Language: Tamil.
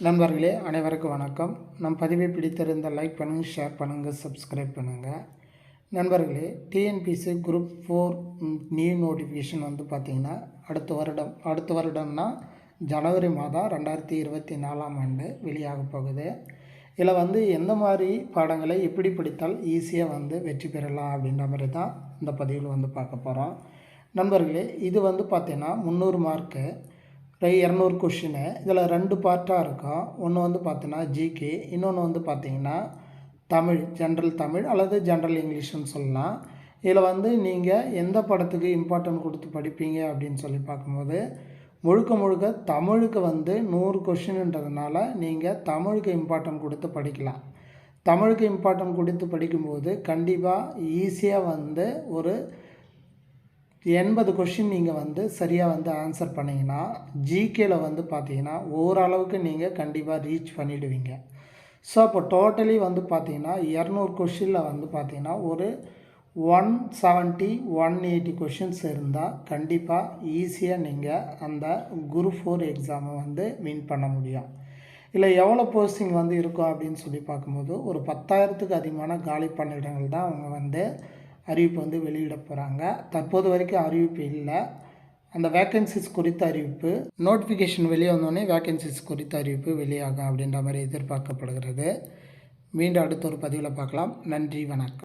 நண்பர்களே அனைவருக்கும் வணக்கம். நம் பதிவை பிடித்திருந்த லைக் பண்ணுங்கள் ஷேர் பண்ணுங்கள் சப்ஸ்கிரைப் பண்ணுங்கள் நண்பர்களே TNPSC group four new notification வந்து பார்த்திங்கன்னா அடுத்த வருடம் அடுத்த வருடம்னா ஜனவரி மாதம் ரெண்டாயிரத்தி இருபத்தி நாலாம் ஆண்டு வெளியாக போகுது. இதில் வந்து எந்த மாதிரி பாடங்களை எப்படி படித்தால் ஈஸியாக வந்து வெற்றி பெறலாம் அப்படின்ற மாதிரி தான் இந்த பதிவில் வந்து பார்க்க போகிறோம் நண்பர்களே இது வந்து பார்த்திங்கன்னா முந்நூறு மார்க்கு இரநூறு கொஷினு. இதில் ரெண்டு பார்ட்டாக இருக்கும் ஒன்று வந்து பார்த்தீங்கன்னா ஜிகே இன்னொன்று வந்து பார்த்திங்கன்னா தமிழ் ஜென்ரல் தமிழ் அல்லது ஜென்ரல் இங்கிலீஷ்னு சொல்லலாம். இதில் வந்து நீங்கள் எந்த படத்துக்கு இம்பார்ட்டன்ட் கொடுத்து படிப்பீங்க அப்படின்னு சொல்லி பார்க்கும்போது முழுக்க முழுக்க தமிழுக்கு வந்து நூறு கொஷின்ன்றதுனால நீங்கள் தமிழுக்கு இம்பார்ட்டன்ட் கொடுத்து படிக்கலாம். தமிழுக்கு இம்பார்ட்டன்ட் கொடுத்து படிக்கும்போது கண்டிப்பாக ஈஸியாக வந்து ஒரு எண்பது கொஷின் நீங்கள் வந்து சரியாக வந்து ஆன்சர் பண்ணிங்கன்னா ஜிகேல வந்து பார்த்தீங்கன்னா ஓரளவுக்கு நீங்கள் கண்டிப்பாக ரீச் பண்ணிவிடுவீங்க ஸோ அப்போ டோட்டலி வந்து பார்த்தீங்கன்னா இரநூறு கொஷினில் வந்து பார்த்தீங்கன்னா ஒரு one seventy one eighty questions இருந்தால் கண்டிப்பாக ஈஸியாக நீங்கள் அந்த குரு ஃபோர் எக்ஸாமை வந்து வின் பண்ண முடியும். இல்லை எவ்வளோ போஸ்டிங் வந்து இருக்கும் அப்படின்னு சொல்லி பார்க்கும்போது ஒரு பத்தாயிரத்துக்கு அதிகமான காலி பணியிடங்கள் தான் அவங்க வந்து அறிவிப்பு வந்து வெளியிட போகிறாங்க தற்போது வரைக்கும் அறிவிப்பு இல்லை. அந்த வேக்கன்சிஸ் குறித்த அறிவிப்பு நோட்டிஃபிகேஷன் வெளியே வந்தோடனே வேக்கன்சிஸ் குறித்த அறிவிப்பு வெளியாகும் அப்படின்ற மாதிரி எதிர்பார்க்கப்படுகிறது. மீண்டும் அடுத்த ஒரு பதிவில் பார்க்கலாம். நன்றி வணக்கம்.